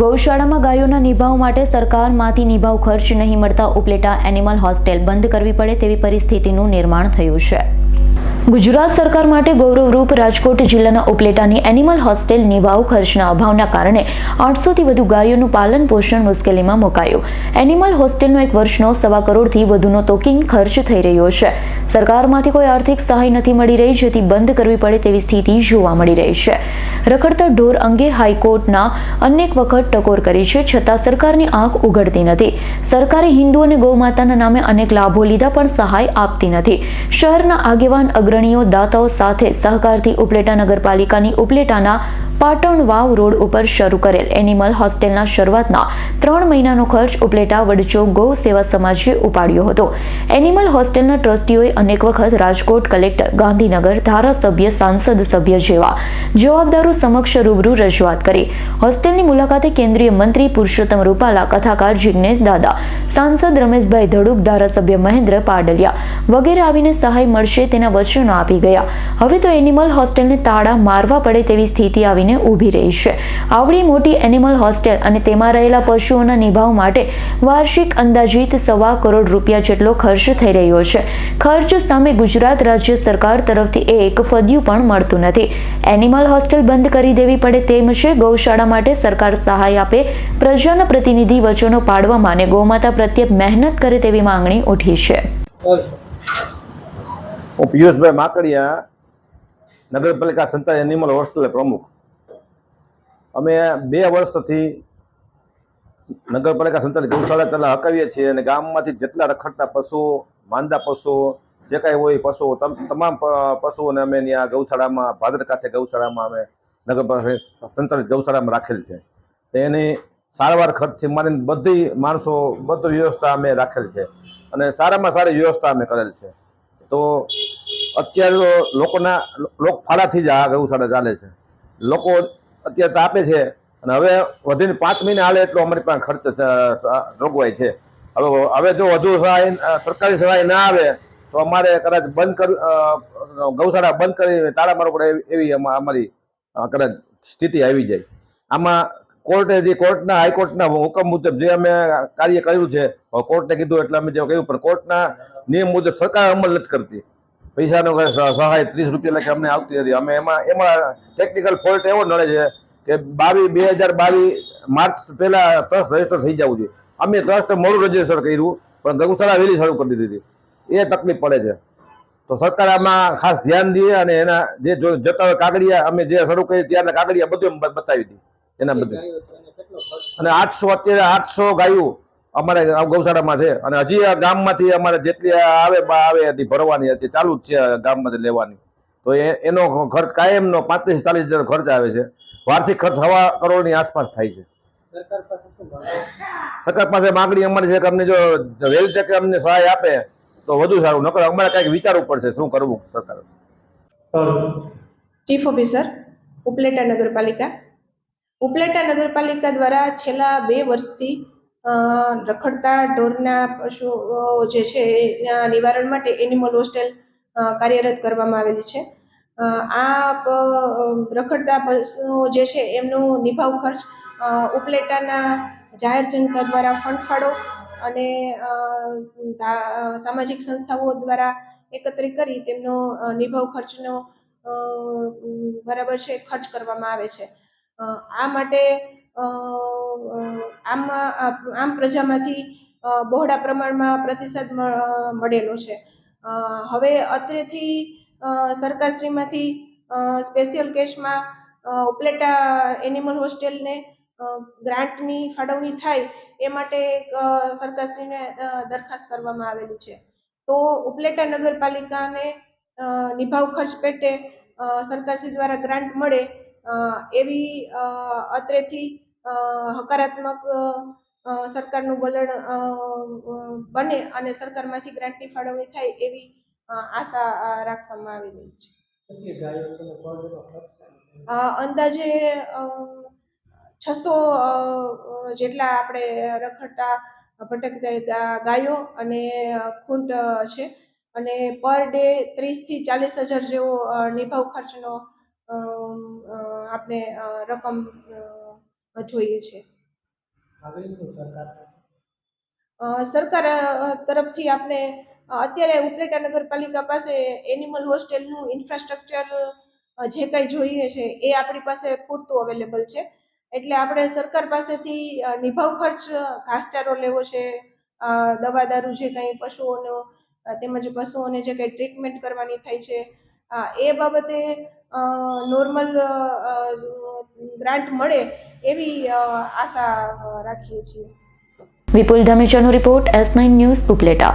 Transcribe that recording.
ગૌશાળામાં ગાયોના નિભાવ માટે સરકારમાંથી નિભાવ ખર્ચ નહીં મળતા ઉપલેટા એનિમલ હોસ્ટેલ બંધ કરવી પડે તેવી પરિસ્થિતિનું નિર્માણ થયું છે. ગુજરાત સરકાર માટે ગૌરવરૂપ રાજકોટ જિલ્લાના ઉપલેટાની એનિમલ હોસ્ટેલ નિભાવ ખર્ચના અભાવના કારણે આઠસોથી વધુ ગાયોનું પાલન પોષણ મુશ્કેલીમાં મુકાયું. એનિમલ હોસ્ટેલનો એક વર્ષનો સવા કરોડથી વધુનો તોકિંગ ખર્ચ થઈ રહ્યો છે. સરકારમાંથી કોઈ આર્થિક સહાય નથી મળી રહી, જેથી બંધ કરવી પડે તેવી સ્થિતિ જોવા મળી રહી છે. રખડતા ઢોર અંગે હાઈકોર્ટના અનેક વખત ટકોર કરી છે, છતાં સરકારની આંખ ઉઘડતી નથી. સરકારે હિન્દુ અને ગૌમાતાના નામે અનેક લાભો લીધા, પણ સહાય આપતી નથી. શહેરના આગેવાન અગ્રણીઓ દાતાઓ સાથે સહકારથી ઉપલેટા નગરપાલિકાની ઉપલેટાના પાટણ વાવ રોડ ઉપર શરૂ કરેલ એનિમલ હોસ્ટેલના શરૂઆતના ત્રણ મહિનાનો ખર્ચ ઉપલેટા વડચો ગૌ સેવા સમાજે ઉપાડ્યો હતો. એનિમલ હોસ્ટેલના ટ્રસ્ટીઓએ અનેક વખત રાજકોટ કલેક્ટર, ગાંધીનગર ધારાસભ્ય, સાંસદ સભ્ય જેવા જવાબદારો સમક્ષ રૂબરૂ રજૂઆત કરી. હોસ્ટેલની મુલાકાતે કેન્દ્રીય મંત્રી પુરુષોત્તમ રૂપાલા, કથાકાર જિગ્નેશ દાદા સાંસદ રમેશભાઈ ધડુક, ધારાસભ્ય મહેન્દ્ર પાડલિયા વગેરે આવીને સહાય મળશે તેના વચનો આપી ગયા. હવે તો એનિમલ હોસ્ટેલને તાળા મારવા પડે તેવી સ્થિતિ આવીને ઊભી રહી છે. આવડી મોટી એનિમલ હોસ્ટેલ અને તેમાં રહેલા પશુઓના નિભાવ માટે વાર્ષિક અંદાજિત સવા કરોડ રૂપિયા જેટલો ખર્ચ થઈ રહ્યો છે. ખર્ચ સામે ગુજરાત રાજ્ય સરકાર તરફથી એક ફદ્યું પણ મળતું નથી. એનિમલ હોસ્ટેલ બંધ કરી દેવી પડે તેમ છે, ગૌશાળા માટે સરકાર સહાય આપે, પ્રજાના પ્રતિનિધિ વચનો પાડવામાં અને ગૌમાતા પ્રત્યે મહેનત કરે તેવી માંગણી ઉઠી છે. હું પિયુષભાઈ માકડિયા, નગરપાલિકા સંતા એનિમલ હોસ્ટેલ પ્રમુખ. અમે બે વર્ષથી નગરપાલિકા સંચાલિત ગૌશાળા ચલા હકાવીએ છીએ અને ગામમાંથી જેટલા રખડતા પશુઓ માંદા પશુઓ જે કાંઈ હોય પશુઓ તમામ પશુઓને અમે ત્યાં ગૌશાળામાં ભાદર કાંઠે ગૌશાળામાં અમે નગરપાલિકા સંચાલિત ગૌશાળામાં રાખેલ છે. એની સારવાર ખર્ચથી મારીને બધી માણસો, બધી વ્યવસ્થા અમે રાખેલ છે. અને સારામાં સારી વ્યવસ્થા અમે કરેલ છે. તો અત્યારે તો લોકોના, લોક ફાળાથી જ આ ગૌશાળા ચાલે છે. લોકો અત્યારે તો આપે છે, અને હવે વધીને પાંચ મહિના હાલે એટલો અમારી પાસે ખર્ચ રોકવાય છે. હવે હવે જો વધુ સહાય સરકારી સહાય ના આવે, તો અમારે કદાચ બંધ કર ગૌશાળા બંધ કરી તાળા મારવું પડે એવી અમારી કદાચ સ્થિતિ આવી જાય. આમાં કોર્ટે જે કોર્ટના હાઈકોર્ટના હુકમ મુજબ જે અમે કાર્ય કર્યું છે કોર્ટે કીધું એટલે અમે જે કહ્યું, પણ કોર્ટના નિયમ મુજબ સરકાર અમલ નથી કરતી. પૈસાનો સહાય ત્રીસ રૂપિયા લખે અમને આવતી હતી અમે એમાં એમાં ટેકનિકલ ફોલ્ટ એવો નડે છે કે બાવીસ બે હજાર બાવીસ માર્ચ પહેલા ટ્રસ્ટ રજિસ્ટર થઈ જવું જોઈએ. અમે ટ્રસ્ટ મોડું રજિસ્ટર કર્યું, પણ ગૌશાળા વહેલી શરૂ કરી દીધી. હતી એ તકલીફ પડે છે. તો સરકાર આમાં ખાસ ધ્યાન દે અને એના જે જતા કાગળિયા, અમે જે શરૂ કરી ત્યારના કાગળિયા બધું બતાવી હતી એના બધું અને આઠસો અત્યારે આઠસો ગાયો અમારે ગૌશાળામાં છે. અને હજી આ ગામમાંથી અમારે જેટલી આવે બા આવે એટલી ભરવાની હતી ચાલુ જ છે ગામમાંથી લેવાની. તો એનો ખર્ચ કાયમનો પાંત્રીસ ચાલીસ હજાર ખર્ચ આવે છે. વાર્ષિક ખર્ચ સવા કરોડની આસપાસ થાય છે. સરકાર પાસે માંગણી અમારી છે કે અમને જો વેલ તકે અમને સહાય આપે તો વધુ સારું. નકર અમારે કંઈક વિચારવું પડશે શું કરવું સરકાર. ચીફ ઓફિસર ઉપલેટા નગરપાલિકા. ઉપલેટા નગરપાલિકા દ્વારા છેલ્લા બે વર્ષથી રખડતા ઢોરના પશુઓ જે છે, એના નિવારણ માટે એનિમલ હોસ્ટેલ કાર્યરત કરવામાં આવેલી છે. આ રખડતા પશુઓ જે છે, એમનું નિભાવ ખર્ચ ઉપલેટાના જાહેર જનતા દ્વારા ફંડ ફાળો અને સામાજિક સંસ્થાઓ દ્વારા એકત્રિત કરી તેમનો નિભાવ ખર્ચનો બરાબર છે, ખર્ચ કરવામાં આવે છે. આ માટે આમ આમ પ્રજામાંથી બહોળા પ્રમાણમાં પ્રતિસાદ મળેલો છે. હવે અત્રેથી સરકારશ્રીમાંથી સ્પેશિયલ કેસમાં ઉપલેટા એનિમલ હોસ્ટેલને ગ્રાન્ટની ફાળવણી થાય એ માટે સરકારશ્રીને દરખાસ્ત કરવામાં આવેલી છે. તો ઉપલેટા નગરપાલિકાને નિભાવ ખર્ચ પેટે સરકારશ્રી દ્વારા ગ્રાન્ટ મળે એવી અત્રેથી હકારાત્મક સરકારનું વલણ બને અને સરકારમાંથી ગ્રાન્ટની ફાળવણી થાય એવી આશા રાખવામાં આવી રહી છે અંદાજે છસો જેટલા આપણે રખડતા ભટકતા ગાયો અને ખૂંટ છે. અને પર ડે ત્રીસથી ચાલીસ હજાર જેવો નિભાવ ખર્ચનો આપણે રકમ જોઈએ છે. સરકાર? તરફથી આપણે અત્યારે ઉપલેટા નગરપાલિકા પાસે એનિમલ હોસ્ટેલનું ઇન્ફ્રાસ્ટ્રક્ચર જે કંઈ જોઈએ છે એ આપણી પાસે પૂરતું અવેલેબલ છે. એટલે આપણે સરકાર પાસેથી નિભાવ ખર્ચ ઘાસચારો લેવો છે દવા દારૂ જે કંઈ પશુઓનો તેમજ પશુઓને જે કંઈ ટ્રીટમેન્ટ કરવાની થાય છે એ બાબતે નોર્મલ ગ્રાન્ટ મળે એવી આશા રાખીએ છીએ. Vipul ધમેચાનો report S nine news Upleta.